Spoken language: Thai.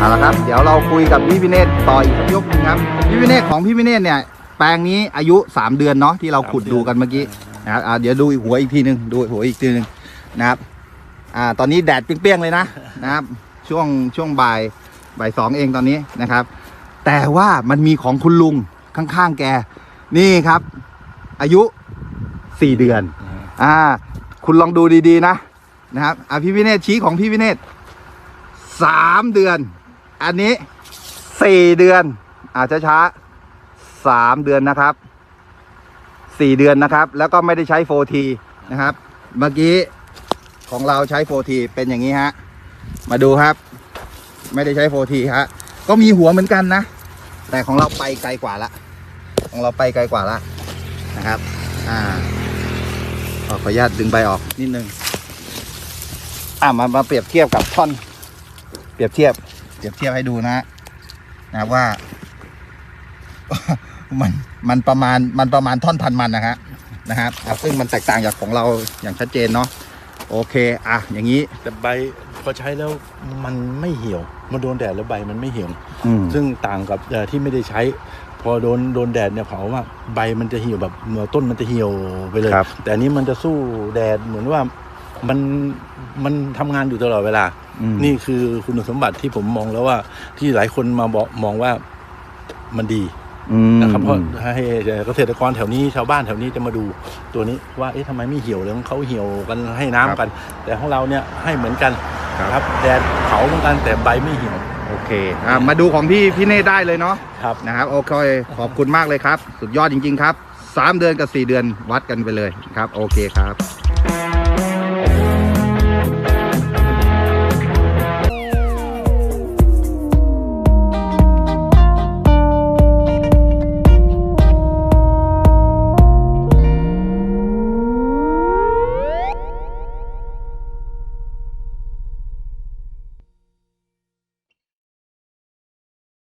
เอาละครับ เดี๋ยวเราคุยกับพี่พิเนศต่ออีกสักยกหนึงครับ พี่พิเนศของพี่พิเนศเนี่ย แปลงนี้อายุ 3 เดือนเนาะที่เราขุดดูกันเมื่อกี้นะครับอ่าเดี๋ยวดูอีกหัวอีกทีหนึ่งดูหัวอีกทีหนึ่งนะครับ อ่า ตอนนี้แดดเปรี้ยงๆเลยนะนะครับ ช่วงช่วงบ่ายบ่ายสองเองตอนนี้นะครับ แต่ว่ามันมีของคุณลุงข้างๆแก นี่ครับ อายุ 4 เดือน อ่า คุณลองดูดีๆนะนะครับ อะพี่วิเนศชี้ของพี่วิเนศสามเดือน อันนี้สี่เดือน อาจจะช้าสามเดือนนะครับสี่เดือนนะครับ แล้วก็ไม่ได้ใช้โฟทีนะครับ เมื่อกี้ของเราใช้โฟทีเป็นอย่างนี้ฮะ มาดูครับ ไม่ได้ใช้โฟทีฮะก็มีหัวเหมือนกันนะ แต่ของเราไปไกลกว่าละ ของเราไปไกลกว่าละนะครับ อ่าขออนุญาตดึงใบออกนิดนึง อ่ามามาเปรียบเทียบกับท่อน เปรียบเทียบ เปรียบเทียบให้ดูนะนะครับว่า มันมันประมาณมันประมาณท่อนพันมันนะฮะนะครับอะซึ่งมันแตกต่างจากของเราอย่างชัดเจนเนาะโอเคอะอย่างนี้แต่ใบพอใช้แล้วมันไม่เหี่ยวมันโดนแดดแล้วใบมันไม่เหี่ยวอืมซึ่งต่างกับเอ่อที่ไม่ได้ใช้ พอโดนโดนแดดเนี่ยเผาว่าใบมันจะเหี่ยวแบบเหมือนต้นมันจะเหี่ยวไปเลยครับแต่อันนี้มันจะสู้แดดเหมือนว่า มันมันทำงานอยู่ตลอดเวลา อืม นี่คือคุณสมบัติที่ผมมองแล้วว่า ที่หลายคนมาบอกมองว่ามันดีอืมนะครับเพราะให้เกษตรกรแถวนี้ชาวบ้านแถวนี้จะมาดูตัวนี้ว่าเอ๊ะทำไมไม่เหี่ยวเลยของเขาเหี่ยวกันให้น้ำกัน แต่ของเราเนี่ยให้เหมือนกันครับครับแดดเผาเหมือนกันแต่ใบไม่เหี่ยวโอเคอะมาดูของพี่พี่เน่ได้เลยเนาะครับ นะครับโอเคขอบคุณมากเลยครับ สุดยอดจริง ๆ ครับสามเดือนกับสี่เดือนวัดกันไปเลยครับ โอเคครับ